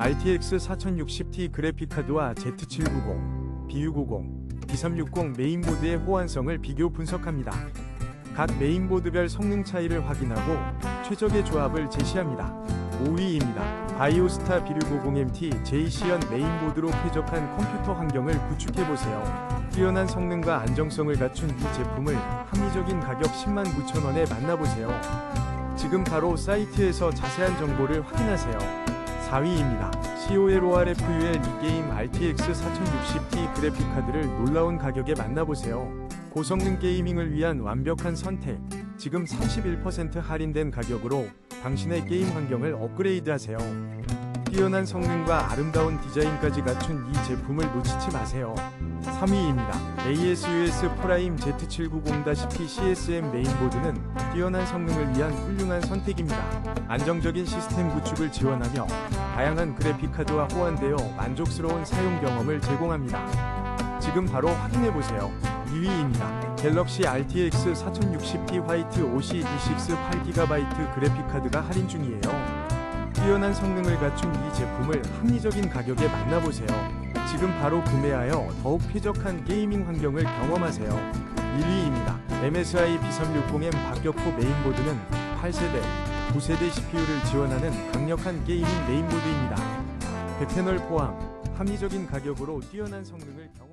RTX 4060ti 그래픽카드와 Z790, B650, B360 메인보드의 호환성을 비교 분석합니다. 각 메인보드별 성능 차이를 확인하고 최적의 조합을 제시합니다. 5위입니다. 바이오스타 B650MT JC연 메인보드로 쾌적한 컴퓨터 환경을 구축해보세요. 뛰어난 성능과 안정성을 갖춘 이 제품을 합리적인 가격 10만 9천 원에 만나보세요. 지금 바로 사이트에서 자세한 정보를 확인하세요. 4위입니다. COLORFUL 이게임 RTX 4060ti 그래픽 카드를 놀라운 가격에 만나보세요. 고성능 게이밍을 위한 완벽한 선택. 지금 31% 할인된 가격으로 당신의 게임 환경을 업그레이드하세요. 뛰어난 성능과 아름다운 디자인까지 갖춘 이 제품을 놓치지 마세요. 3위입니다. ASUS 프라임 Z790-P CSM 메인보드는 뛰어난 성능을 위한 훌륭한 선택입니다. 안정적인 시스템 구축을 지원하며 다양한 그래픽카드와 호환되어 만족스러운 사용 경험을 제공합니다. 지금 바로 확인해보세요. 2위입니다. 갤럭시 RTX 4060ti 화이트 OC D6 8GB 그래픽카드가 할인 중이에요. 뛰어난 성능을 갖춘 이 제품을 합리적인 가격에 만나보세요. 지금 바로 구매하여 더욱 쾌적한 게이밍 환경을 경험하세요. 1위입니다. MSI B360M 박격포 메인보드는 8세대, 9세대 CPU를 지원하는 강력한 게이밍 메인보드입니다. 100패널 포함, 합리적인 가격으로 뛰어난 성능을 경험